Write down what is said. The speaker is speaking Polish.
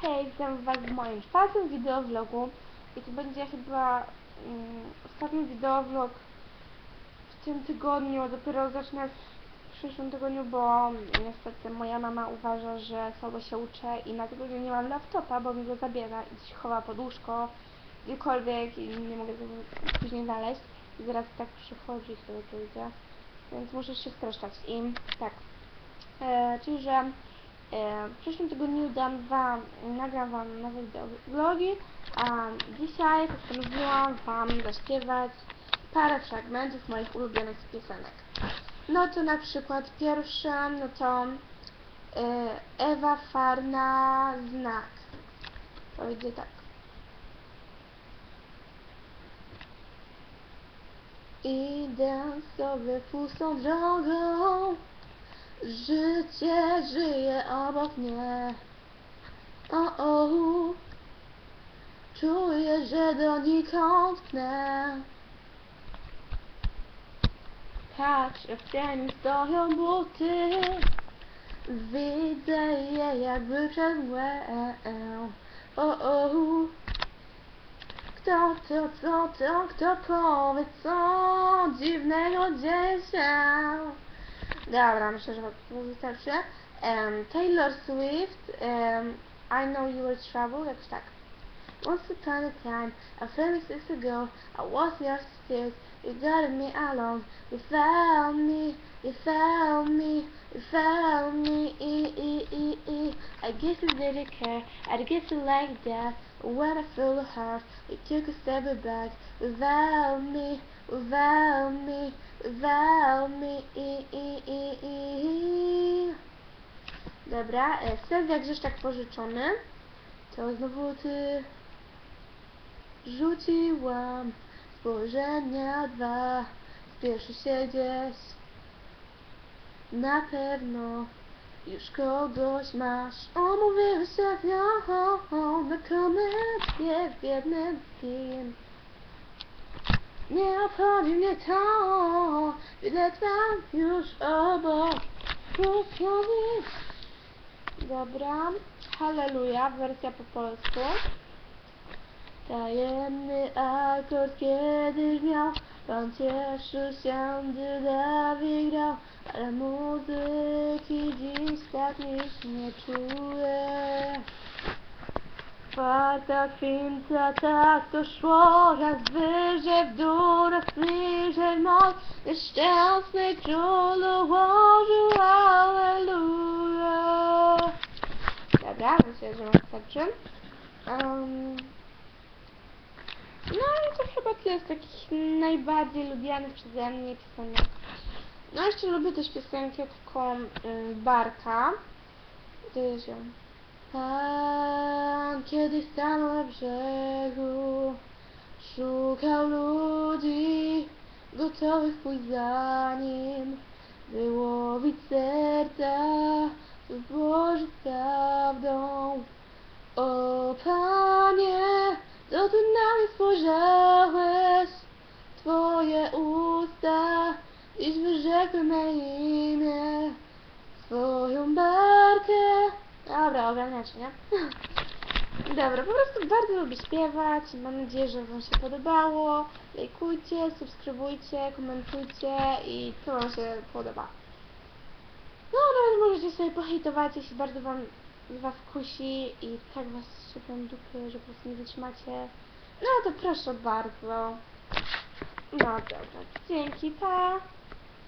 Hej, witam was w moim czwartym wideovlogu i to będzie chyba mm, ostatni wideovlog w tym tygodniu, dopiero zacznę w przyszłym tygodniu, bo niestety moja mama uważa, że słabo się uczę i na tygodniu nie mam laptopa, bo mi go zabiera i chowa pod łóżko, gdziekolwiek i nie mogę tego później znaleźć. I zaraz tak przychodzi sobie to idzie, więc muszę się streszczać. I tak, e, czyli że W przyszłym tygodniu dam wam, nagram wam nowe vlogi, a dzisiaj postanowiłam wam zaśpiewać parę fragmentów moich ulubionych piosenek. No to na przykład pierwsze, no to e, Ewa Farna Znak. Idzie tak. Idę sobie pustą drogą Życie żyje obok mnie. O, o, czuję, że donikąd pnę. Patrz, w cieniu stoją buty. Widzę je jakby przez mgłę. O, o, kto to, co to, kto powie, co dziwnego dzieje się. Dobra, myślę, że to wystarczy. Um, Taylor Swift, um, I Know You Were Trouble, jakoś tak. Once upon a time, a few six ago, I was your spirit, you got me along, you found me, you found me, you found me, e, e, e, e. I guess you didn't care, I guess you like that, when I feel heart, you took a step back, without me, without me, without me, e, e, e, e. Dobra, e, Sylwia Grzeszczak pożyczony. To znowu ty rzuciłam spojrzenia dwa. Spieszy się gdzieś. Na pewno już kogoś masz. Omówiły się na komedia w jednym film. Nie obchodzi mnie to, ile tam już obok. Dobra, Halleluja, wersja po polsku. Tajemny akord kiedyś miał, Pan cieszył się, gdy Dawid grał, ale muzyki dziś tak nikt nie czuje. Czwarta tak to szło, raz wyżej w dół, raz niżej moc, nieszczęsny król ułożył, Alleluja. Dobra, myślę, że wam wystarczy. Um, no i to chyba tyle z takich najbardziej lubianych przeze mnie piosenek. No jeszcze lubię też piosenkę taką y, Barka. To jest ją. Pan kiedyś stanął na brzegu, szukał ludzi gotowych pójść za nim, wyłowić serca, złożyć prawdą. O Panie, to Ty na mnie spojrzałeś, Twoje usta, iż wyrzekły me imię, Swoją barkę. Dobra, ogarniacie, nie? Dobra, po prostu bardzo lubię śpiewać. Mam nadzieję, że Wam się podobało. Lajkujcie, subskrybujcie, komentujcie i co Wam się podoba. No, nawet możecie sobie pohejtować, jeśli bardzo Wam Was kusi i tak Was sypią dupy, że po prostu nie wytrzymacie. No to proszę bardzo. No dobra, dzięki, pa!